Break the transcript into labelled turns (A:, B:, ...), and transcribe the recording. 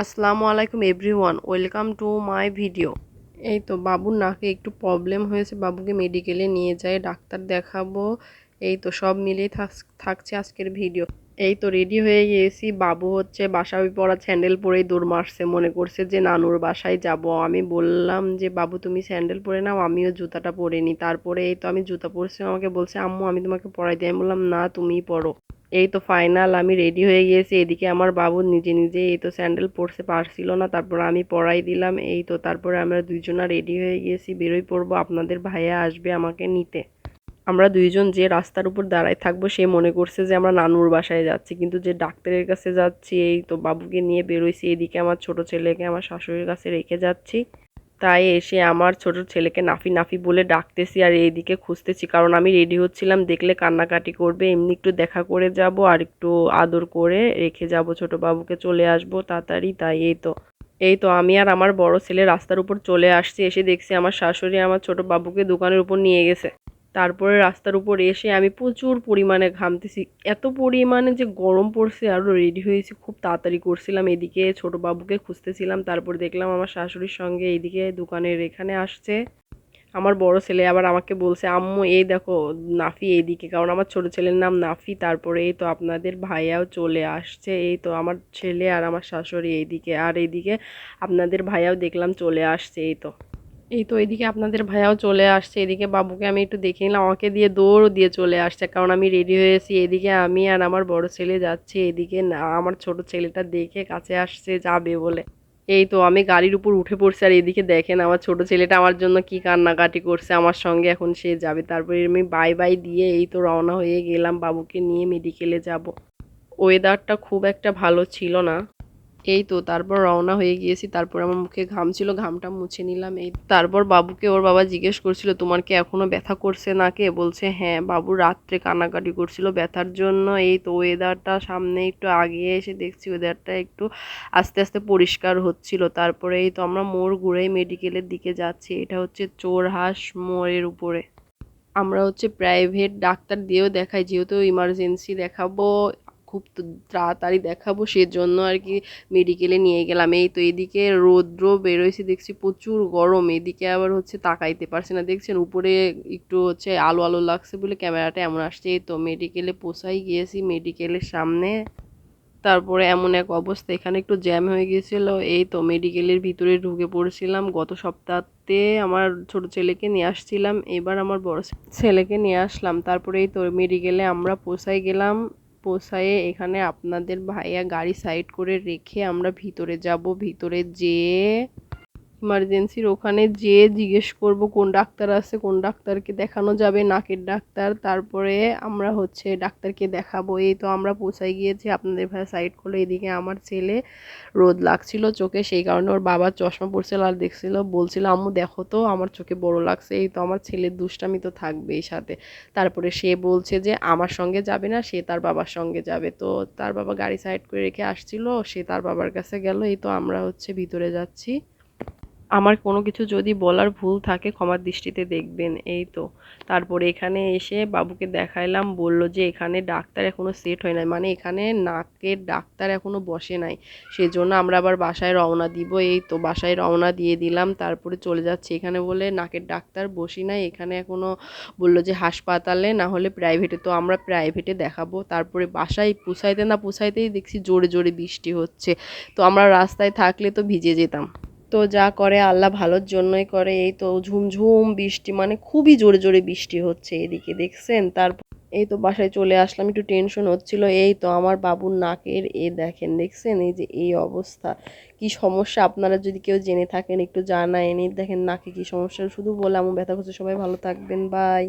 A: আসসালামু আলাইকুম everyone, welcome to my video. এই তো বাবুর নাকে একটু প্রবলেম হয়েছে, বাবুকে মেডিকেলে নিয়ে যায় ডাক্তার দেখাবো। এই তো সব থাক- থাকছে আজকের ভিডিও। এই তো রেডি হয়ে গিয়েছি, বাবু হচ্ছে বাসায় পরা স্যান্ডেল পরেই দৌড় মারছে, মনে করছে যে নানুর বাসায় যাব। আমি বললাম যে, বাবু, তুমি স্যান্ডেল পরে নাও, আমিও জুতাটা পরে নিই। তারপরে এই তো আমি জুতা পরছি আমাকে বলছে, আম্মু, আমি তোমাকে পরাই দিই। আমি বললাম, না, তুমিই পরো। এই তো ফাইনাল আমি রেডি হয়ে গিয়েছি। এদিকে আমার বাবু নিজে নিজে এই তো স্যান্ডেল পরতে পারছিল না। তারপর আমি পরাই দিলাম, এই তো তারপরে আমরা দুইজনা রেডি হয়ে গিয়েছি বেরোই পড়ব। আপনাদের ভাইয়া আসবে আমাকে নিতে। আমরা দুইজন যে রাস্তার উপর দাঁড়ায় থাকব, সে মনে করছে যে আমরা নানুর বাসায় যাচ্ছি। কিন্তু যে ডাক্তারের কাছে যাচ্ছি, এই তো বাবুকে নিয়ে বেরোইছি। এদিকে আমার ছোট ছেলেকে, আমার শাশুড়ির কাছে রেখে যাচ্ছি। তাই এসে আমার ছোট ছেলেকে নাফি নাফি বলে ডাকতেছি আর এইদিকে খুঁজতেছি। কারণ আমি রেডি হচ্ছিলাম, দেখলে কান্নাকাটি করবে, এমনি একটু দেখা করে যাব আর একটু আদর করে রেখে যাব। ছোট বাবুকে চলে আসব তাড়াতাড়ি, তাই এই তো। এই তো আমি আর আমার বড় ছেলে রাস্তার উপর চলে আসছি, এসে দেখছি আমার শাশুড়ি আমার ছোট বাবুকে দোকানের উপর নিয়ে গেছে। তারপরে রাস্তার উপর এসে আমি প্রচুর পরিমাণে ঘামতেছি। এত পরিমাণে যে গরম পড়ছে আরও রেডি হয়েছি, খুব তাড়াতাড়ি করছিলাম। এদিকে ছোট বাবুকে খুঁজতেছিলাম, তারপর দেখলাম আমার শাশুড়ির সঙ্গে এইদিকে দোকানের এখানে আসছে। আমার বড় ছেলে আবার আমাকে বলছে, আম্মু, এই দেখো, নাফি এইদিকে কারণ আমার ছোট ছেলের নাম নাফি, তারপরে এই তো আপনাদের ভাইয়াও চলে আসছে, এই তো আমার ছেলে আর আমার শাশুড়ি এইদিকে আর এইদিকে আপনাদের ভাইয়াও দেখলাম চলে আসছে, এই তো। এই তো এদিকে আপনাদের ভাইয়াও চলে আসছে, এদিকে বাবুকে আমি একটু দেখে নিলাম আমাকে দিয়ে দৌড় দিয়ে চলে আসছে, কারণ আমি রেডি হয়েছি এদিকে আমি আর আমার বড় ছেলে যাচ্ছি, এদিকে না, আমার ছোট ছেলেটা দেখে কাছে আসছে, যাবে বলে। এই তো আমি গাড়ির উপর উঠে পড়ছি আর এদিকে দেখেন আমার ছোট ছেলেটা আমার জন্য কি কান্নাকাটি করছে, আমার সঙ্গে এখন সে যাবে। তারপরে আমি বাই বাই দিয়ে এই তো রওনা হয়ে গেলাম, বাবুকে নিয়ে মেডিকেলে যাব। ওয়েদারটা খুব একটা ভালো ছিল না। এই তো, তারপর রওনা হয়ে গিয়েছি, তারপর আমার মুখে ঘাম ছিল, ঘামটা মুছে নিলাম, এই তারপর বাবুকে ওর বাবা জিজ্ঞেস করছিল, তোমার কি এখনও ব্যথা করছে নাকি? বলছে হ্যাঁ বাবু রাত্রে কান্নাকাটি করছিল ব্যথার জন্য, এই তো ওয়েদারটা সামনে একটু আগিয়ে এসে দেখছি ওয়েদারটা একটু আস্তে আস্তে পরিষ্কার হচ্ছিল, তারপরে এই তো আমরা মোড় ঘুরে মেডিকেলের দিকে যাচ্ছি, এটা হচ্ছে চোর চোরহাঁস মোড়ের উপরে। আমরা হচ্ছে প্রাইভেট ডাক্তার দিয়েও দেখাই, যেহেতু ইমার্জেন্সি দেখাবো খুব তাড়াতাড়ি দেখাবো সেজন্য আর কি মেডিকেলে নিয়ে গেলাম। এই তো এদিকে রৌদ্র বেরোইছে দেখছি প্রচুর গরম। এদিকে আবার হচ্ছে তাকাইতে পারছে না। দেখছেন উপরে একটু হচ্ছে আলো আলো লাগছে বলে ক্যামেরাটা এমন আসছে। এই তো মেডিকেলে পোষাই গিয়েছি মেডিকেলের সামনে। তারপরে এমন এক অবস্থা, এখানে একটু জ্যাম হয়ে গিয়েছিল। এই তো মেডিকেলের ভিতরে ঢুকে পড়েছিলাম। গত সপ্তাহতে আমার ছোট ছেলেকে নিয়ে আসছিলাম। এবার আমার বড় ছেলেকে নিয়ে আসলাম। তারপরে এই তো মেডিকেলে আমরা পোষাই গেলাম। পোষায়ে এখানে আপনাদের ভাইয়া গাড়ি সাইড করে রেখে আমরা ভিতরে যাব ভিতরে যেয়ে ইমার্জেন্সির ওখানে যেয়ে জিজ্ঞেস করব কোন ডাক্তার আছে, কোন ডাক্তারকে দেখানো যাবে, নাকের ডাক্তার, তারপরে আমরা হচ্ছে ডাক্তারকে দেখাবো। এই তো আমরা পৌঁছাই গিয়েছি আপনাদের ভাই সাইড করল, এদিকে আমার ছেলে রোদ লাগছিল চোখে, সেই কারণে ওর বাবা চশমা পড়ছিল আর দেখছিল, বলছিল, আম্মু, দেখো তো, আমার চোখে বড় লাগছে, এই তো আমার ছেলের দুষ্টামি তো থাকবেই সাথে। তারপরে সে বলছে যে, আমার সঙ্গে যাবে না, সে তার বাবার সঙ্গে যাবে। তো তার বাবা গাড়ি সাইড করে রেখে আসছিল, সে তার বাবার কাছে গেল, এই তো আমরা হচ্ছে ভিতরে যাচ্ছি। আমার কোনো কিছু যদি বলার ভুল থাকে, ক্ষমার দৃষ্টিতে দেখবেন। এই তো। তারপরে এখানে এসে বাবুকে দেখাইলাম, বলল যে এখানে ডাক্তার এখনও সেট হয় নাই। মানে এখানে নাকের ডাক্তার এখনও বসে নাই। সেজন্য আমরা আবার বাসায় রওনা দিব। এই তো, বাসায় রওনা দিয়ে দিলাম। তারপরে চলে যাচ্ছি। এখানে বলে নাকের ডাক্তার বসি নাই। এখানে এখনও বলল যে হাসপাতালে, না হলে প্রাইভেটে তো আমরা প্রাইভেটে দেখাবো। তারপরে বাসায় পুষাইতে না পুষাইতেই দেখছি জোরে জোরে বৃষ্টি হচ্ছে। তো আমরা রাস্তায় থাকলে তো ভিজে যেতাম। তো যা করে আল্লাহ ভালোর জন্যই করে, এই তো ঝুমঝুম বৃষ্টি মানে খুবই জোরে জোরে বৃষ্টি হচ্ছে এদিকে, দেখছেন? তারপর এই তো বাসায় চলে আসলাম, একটু টেনশন হচ্ছিল, এই তো আমার বাবুর নাকের, এ দেখেন, দেখছেন? এই যে এই অবস্থা। কি সমস্যা? আপনারা যদি কেউ জেনে থাকেন, একটু জানায় এই দেখেন, নাকে কি সমস্যা? শুধু বলে আমার ব্যথা করছে। সবাই ভালো থাকবেন, বাই।